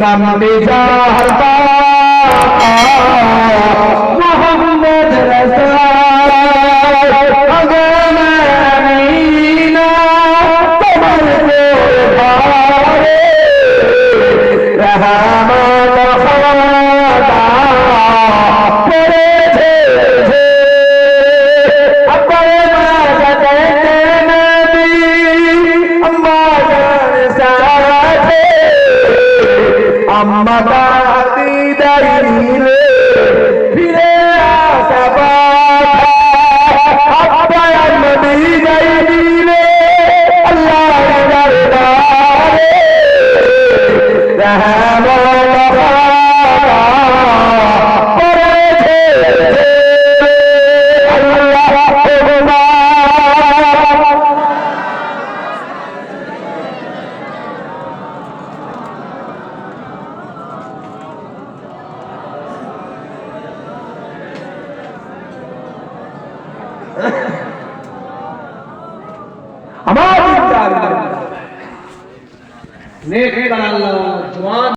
সামনে যা আম্মা দাদি আমার নেক